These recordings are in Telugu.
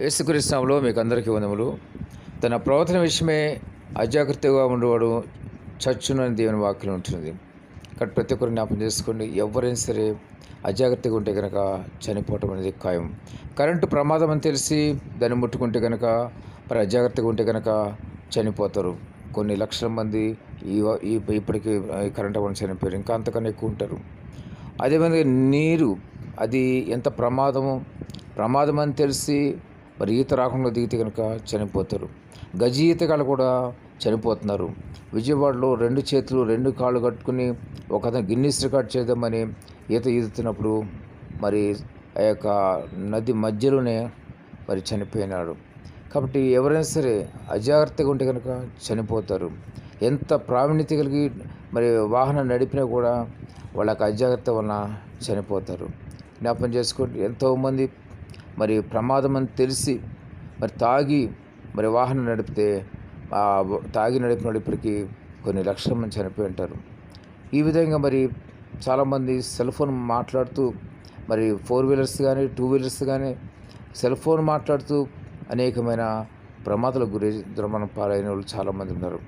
యేసుక్రీస్తునామలో మీకు అందరికీ వందములు. తన ప్రవర్తన విషయమే అజాగ్రత్తగా ఉండేవాడు చచ్చునని దేవుని వాక్యం ఉంటుంది కాబట్టి ప్రతి ఒక్కరు జ్ఞాపం చేసుకోండి ఎవరైనా సరే అజాగ్రత్తగా ఉంటే కనుక చనిపోవటం అనేది ఖాయం. కరెంటు ప్రమాదం అని తెలిసి దాన్ని ముట్టుకుంటే కనుక మరి అజాగ్రత్తగా ఉంటే కనుక చనిపోతారు. కొన్ని లక్షల మంది ఈ ఇప్పటికీ ఈ కరెంట్ అవ్వడం చనిపోయారు. ఇంకా అంతకన్నా ఎక్కువ ఉంటారు. అదేవిధంగా నీరు అది ఎంత ప్రమాదము? ప్రమాదం అని తెలిసి మరి ఈత రాకుండా దిగితే కనుక చనిపోతారు. గజి ఈతగాళ్ళు కూడా చనిపోతున్నారు. విజయవాడలో రెండు చేతులు రెండు కాళ్ళు కట్టుకుని ఒక అతను గిన్నీస్ రికార్డ్ చేద్దామని ఈత ఈదుతున్నప్పుడు మరి ఆ యొక్క నది మధ్యలోనే మరి చనిపోయినాడు. కాబట్టి ఎవరైనా సరే అజాగ్రత్తగా ఉంటే కనుక చనిపోతారు. ఎంత ప్రావీణ్యత కలిగి మరి వాహనం నడిపినా కూడా వాళ్ళకి అజాగ్రత్త వలన చనిపోతారు. జ్ఞాపం చేసుకోండి ఎంతోమంది మరి ప్రమాదం అని తెలిసి మరి తాగి మరి వాహనం నడిపితే ఆ తాగి నడిపినప్పటికీ కొన్ని లక్షల మంది చనిపోయి ఉంటారు. ఈ విధంగా మరి చాలామంది సెల్ ఫోన్ మాట్లాడుతూ మరి ఫోర్ వీలర్స్ కానీ టూ వీలర్స్ కానీ సెల్ ఫోన్ మాట్లాడుతూ అనేకమైన ప్రమాదాలకు గురి దుర్మణం పాలైన వాళ్ళు చాలామంది ఉన్నారు.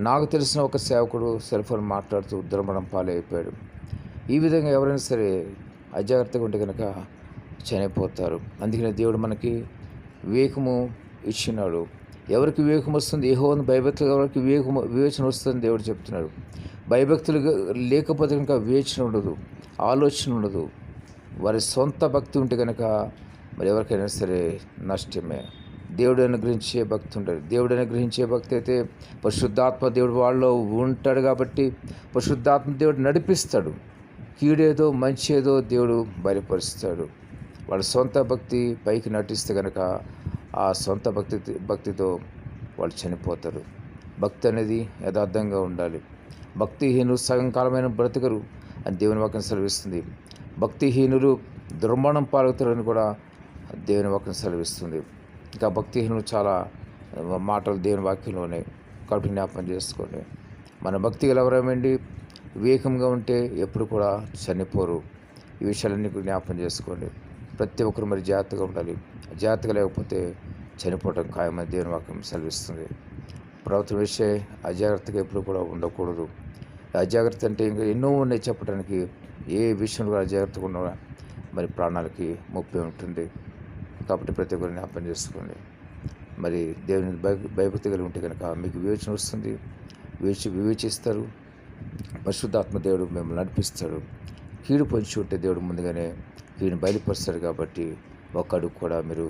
నాకు తెలిసిన ఒక సేవకుడు సెల్ ఫోన్ మాట్లాడుతూ దుర్మణం పాలైపోయాడు. ఈ విధంగా ఎవరైనా సరే అజాగ్రత్తగా ఉంటే కనుక చనిపోతారు. అందుకనే దేవుడు మనకి వివేకము ఇచ్చినాడు. ఎవరికి వివేకం వస్తుంది? ఏహోని భయభక్తులు ఎవరికి వివేకం వివేచన వస్తుంది దేవుడు చెప్తున్నాడు. భయభక్తులు లేకపోతే కనుక వివేచన ఉండదు ఆలోచన ఉండదు. వారి సొంత భక్తి ఉంటే కనుక మరి ఎవరికైనా సరే నష్టమే. దేవుడు అనుగ్రహించే భక్తి ఉంటుంది దేవుడు అనుగ్రహించే భక్తి అయితే పరిశుద్ధాత్మ దేవుడు వాళ్ళలో ఉంటాడు కాబట్టి పరిశుద్ధాత్మ దేవుడు నడిపిస్తాడు. కీడేదో మంచి ఏదో దేవుడు బయలుపరుస్తాడు. వాళ్ళ సొంత భక్తి పైకి నటిస్తే కనుక ఆ సొంత భక్తి భక్తితో వాళ్ళు చనిపోతారు భక్తి అనేది యథార్థంగా ఉండాలి. భక్తిహీనులు సగం కాలమైన బ్రతకరు అని దేవుని వాక్యం సెలవిస్తుంది. భక్తిహీనులు దుర్మణం పాలుగుతారని కూడా దేవుని వాక్యం సెలవిస్తుంది. ఇంకా భక్తిహీనులు చాలా మాటలు దేవుని వాక్యంలోనే కాబట్టి జ్ఞాపకం చేసుకోండి. మన భక్తి గలవరమండి వివేకంగా ఉంటే ఎప్పుడు కూడా చనిపోరు. ఈ విషయాలన్నీ జ్ఞాపకం చేసుకోండి. ప్రతి ఒక్కరు మరి జాగ్రత్తగా ఉండాలి. జాగ్రత్తగా లేకపోతే చనిపోవటం ఖాయమని దేవుని వాక్యం సెలవిస్తుంది. ప్రవర్తన విషయ అజాగ్రత్తగా ఎప్పుడు కూడా ఉండకూడదు. అజాగ్రత్త అంటే ఇంకా ఎన్నో ఉన్నాయి చెప్పడానికి ఏ విషయంలో కూడా అజాగ్రత్తగా ఉన్నా మరి ప్రాణాలకి ముప్పై ఉంటుంది. కాబట్టి ప్రతి ఒక్కరు జ్ఞాపం చేసుకోండి. మరి దేవుని భయ భయభక్తి కలిగి ఉంటే కనుక మీకు వివేచన వస్తుంది. వివేచి వివేచిస్తారు. పరిశుద్ధాత్మ దేవుడు మిమ్మల్ని నడిపిస్తాడు. కీడు పొంచి ఉంటే దేవుడు ముందుగానే కీడుని బయలుపరుస్తాడు కాబట్టి ఒక్కడు కూడా మీరు